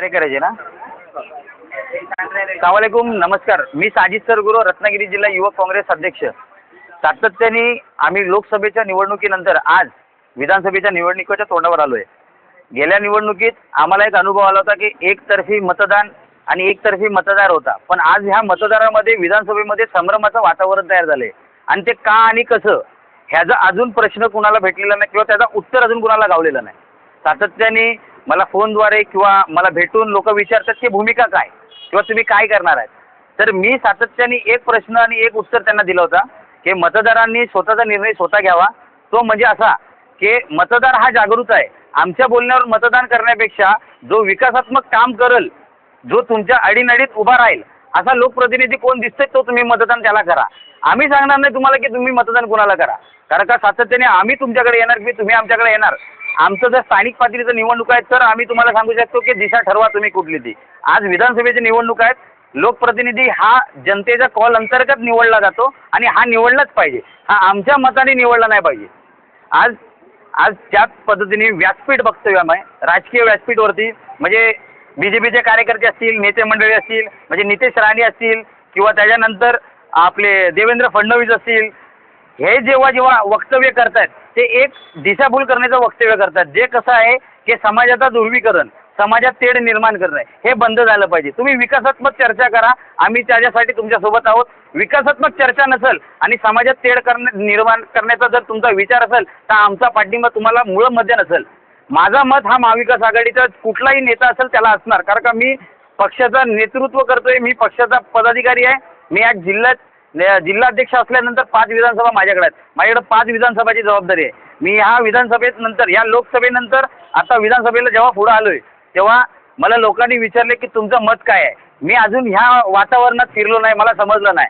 अरे करायचे ना? सलामकुम नमस्कार. मी साजिद सरगुरू रत्नागिरी जिल्हा युवक काँग्रेस अध्यक्ष. सातत्याने आम्ही लोकसभेच्या निवडणुकीनंतर आज विधानसभेच्या निवडणुकीच्या तोंडावर आलो आहे गेल्या निवडणुकीत आम्हाला एक अनुभव आला होता की एकतर्फी मतदान आणि एकतर्फी मतदार होता. पण आज ह्या मतदारामध्ये विधानसभेमध्ये संभ्रमाचं वातावरण तयार झालं आहे आणि ते का आणि कसं ह्याचा अजून प्रश्न कुणाला भेटलेला नाही किंवा त्याचा उत्तर अजून कुणाला गावलेलं नाही. सातत्याने मला फोनद्वारे किंवा मला भेटून लोक विचारतात की भूमिका काय? किंवा तुम्ही काय करणार आहेत? तर मी सातत्याने एक प्रश्न आणि एक उत्तर त्यांना दिलं होता की मतदारांनी स्वतःचा निर्णय स्वतः घ्यावा. तो म्हणजे असा की मतदार हा जागृत आहे. आमच्या बोलण्यावर मतदान करण्यापेक्षा जो विकासात्मक काम करल जो तुमच्या अडीनडीत उभा राहील असा लोकप्रतिनिधी कोण दिसतोय तो तुम्ही मतदान त्याला करा. आम्ही सांगणार नाही तुम्हाला की तुम्ही मतदान कोणाला करा. कारण का सातत्याने आम्ही तुमच्याकडे येणार की तुम्ही आमच्याकडे येणार. आमचं जर स्थानिक पातळीचं निवडणूक आहेत तर आम्ही तुम्हाला सांगू शकतो की दिशा ठरवा तुम्ही कुठली ती. आज विधानसभेची निवडणूक आहेत लोकप्रतिनिधी हा जनतेच्या कॉल अंतर्गत निवडला जातो आणि हा निवडलाच पाहिजे. हा आमच्या मताने निवडला नाही पाहिजे. आज आज त्याच पद्धतीने व्यासपीठ बघतोय आम्ही राजकीय व्यासपीठवरती म्हणजे बी जे पीचे कार्यकर्ते असतील नेते मंडळी असतील म्हणजे नितेश राणे असतील किंवा त्याच्यानंतर आपले देवेंद्र फडणवीस असतील हे जेव्हा जेव्हा वक्तव्य करतात ते एक दिशाभूल करण्याचं वक्तव्य करतात. जे कसं आहे की समाजाचा ध्रुवीकरण समाजात तेढ निर्माण करणं हे बंद झालं पाहिजे. तुम्ही विकासात्मक चर्चा करा. आम्ही त्याच्यासाठी तुमच्यासोबत आहोत. विकासात्मक चर्चा नसेल आणि समाजात तेढ करण्या निर्माण करण्याचा जर तुमचा विचार असेल तर आमचा पाठिंबा तुम्हाला मुळं मध्ये नसेल. माझा मत हा महाविकास आघाडीचा कुठलाही नेता असेल त्याला असणार. कारण का मी पक्षाचं नेतृत्व करतोय मी पक्षाचा पदाधिकारी आहे. मी आज जिल्ह्यात जिल्हाध्यक्ष असल्यानंतर पाच विधानसभा माझ्याकडे आहेत. माझ्याकडे पाच विधानसभाची जबाबदारी आहे. मी ह्या विधानसभेत नंतर या लोकसभेनंतर आता विधानसभेला जेव्हा पुढे आलोय तेव्हा मला लोकांनी विचारले की तुमचं मत काय आहे? मी अजून ह्या वातावरणात फिरलो नाही मला समजलं नाही.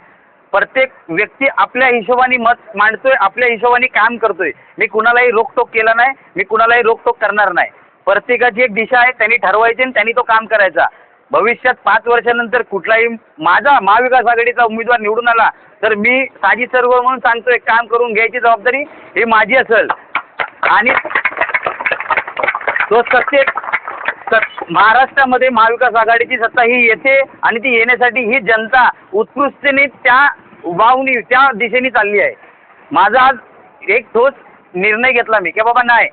प्रत्येक व्यक्ती आपल्या हिशोबाने मत मांडतोय आपल्या हिशोबाने काम करतोय. मी कुणालाही रोकटोक केला नाही मी कुणालाही रोकटोक करणार नाही. प्रत्येकाची एक दिशा आहे त्यांनी ठरवायची आणि त्यांनी तो काम करायचा. भविष्यात पाच वर्षानंतर कुठलाही माझा महाविकास आघाडीचा उमेदवार निवडून आला तर मी साजी सर्व म्हणून सांगतोय काम करून घ्यायची जबाबदारी ही माझी असेल. आणि तो सत्य महाराष्ट्रामध्ये महाविकास आघाडीची सत्ता ही येते आणि ती येण्यासाठी ही जनता उत्कृष्टतेने त्या वावणी त्या दिशेने चालली आहे. माझा आज एक ठोस निर्णय घेतला मी की बाबा नाही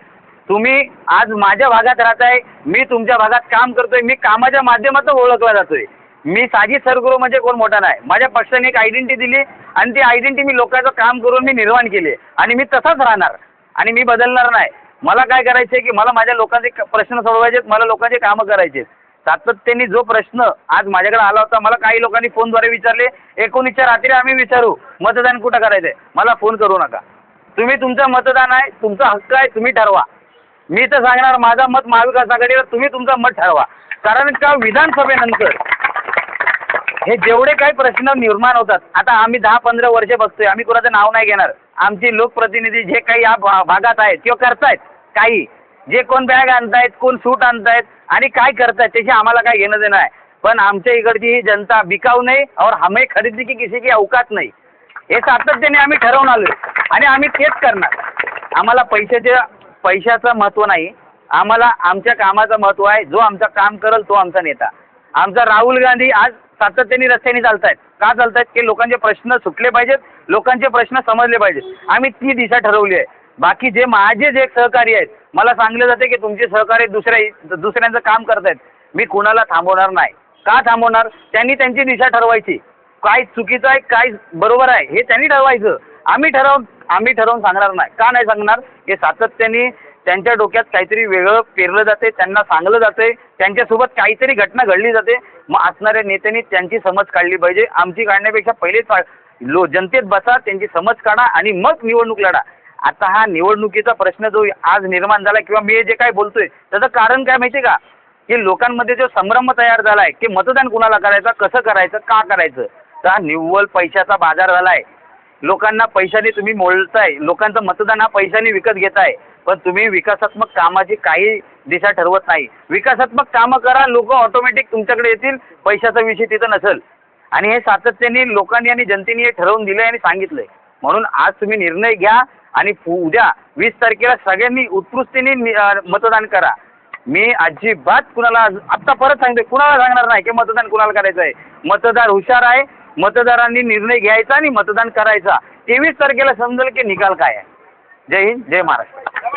तुम्ही आज माझ्या भागात राहताय मी तुमच्या भागात काम करतोय मी कामाच्या माध्यमातून ओळखला जातोय. मी साजी सरगुरू म्हणजे कोण मोठा नाही. माझ्या पक्षाने एक आयडेंटिटी दिली आणि ती आयडेंटिटी मी लोकांचं काम करून मी निर्माण केली. आणि मी तसाच राहणार आणि मी बदलणार नाही. मला काय करायचं आहे की मला माझ्या लोकांचे क- प्रश्न सोडवायचे आहेत, मला लोकांचे कामं करायचे आहेत. सातत्याने जो प्रश्न आज माझ्याकडे आला होता मला काही लोकांनी फोनद्वारे विचारले एकोणीसच्या रात्री आम्ही विचारू मतदान कुठं करायचं आहे मला फोन करू नका. तुम्ही तुमचं मतदान आहे तुमचा हक्क आहे तुम्ही ठरवा. मी तर सांगणार माझा मत महाविकास आघाडीवर तुम्ही तुमचं मत ठरवा. कारण का विधानसभेनंतर हे जेवढे काही प्रश्न निर्माण होतात आता आम्ही दहा पंधरा वर्ष बघतोय आम्ही कुणाचं नाव नाही घेणार. आमचे लोकप्रतिनिधी जे काही या भा- भागात आहेत किंवा करतायत काही. जे कोण बॅग आणतायत कोण सूट आणतायत आणि काय करतायत त्याची आम्हाला काय घेणं देणं आहे. पण आमच्या इकडची ही जनता बिकाऊ नाही और हमें खरेदी की किसी की अवकात नाही. हे सातत्याने आम्ही ठरवून आलो आणि आम्ही तेच करणार. आम्हाला पैशाच्या पैशाचं महत्त्व नाही. आम्हाला आमच्या कामाचं महत्त्व आहे. जो आमचं काम करेल तो आमचा नेता. आमचा राहुल गांधी आज सातत्याने रस्त्याने चालतायत. का चालतायत? की लोकांचे प्रश्न सुटले पाहिजेत लोकांचे प्रश्न समजले पाहिजेत. आम्ही ती दिशा ठरवली आहे. बाकी जे माझे जे सहकारी आहेत मला सांगले जाते की तुमचे सहकारी दुसऱ्या दुसऱ्यांचं काम करतायत. मी कुणाला थांबवणार नाही. का थांबवणार? त्यांनी त्यांची दिशा ठरवायची. काय चुकीचं आहे काय बरोबर आहे हे त्यांनी ठरवायचं. आम्ही ठरव आम्ही ठरवून सांगणार नाही. का नाही सांगणार? हे सातत्याने त्यांच्या डोक्यात काहीतरी वेगळं पेरलं जाते त्यांना सांगलं जाते त्यांच्यासोबत काहीतरी घटना घडली जाते. मग असणाऱ्या नेत्यांनी त्यांची समज काढली पाहिजे. आमची काढण्यापेक्षा पहिलेच लो जनतेत बसा त्यांची समज काढा आणि मग निवडणूक लढा. आता हा निवडणुकीचा प्रश्न जो आज निर्माण झाला किंवा मी जे काय बोलतोय त्याचं कारण काय माहिती का? की लोकांमध्ये जो संभ्रम तयार झाला आहे की मतदान कुणाला करायचं कसं करायचं का करायचं? तर हा निव्वळ पैशाचा बाजार झाला आहे लोकांना पैशाने तुम्ही मोडताय लोकांचं मतदान हा पैशाने विकत घेताय पण तुम्ही विकासात्मक कामाची काही दिशा ठरवत नाही. विकासात्मक कामं करा लोक ऑटोमॅटिक तुमच्याकडे येतील पैशाचा विषय तिथं नसेल. आणि हे सातत्याने लोकांनी आणि जनतेने हे ठरवून दिलंय आणि सांगितलंय. म्हणून आज तुम्ही निर्णय घ्या आणि पु- उद्या वीस तारखेला सगळ्यांनी उत्कृष्टीने मतदान करा. मी अजिबात कुणाला आत्ता परत सांगते कुणाला सांगणार नाही की मतदान कुणाला करायचं आहे मतदार हुशार आहे मतदारांनी निर्णय घ्यायचा आणि मतदान करायचा. तेवीस तारखेला समजेल की निकाल काय आहे. जय हिंद जय महाराष्ट्र.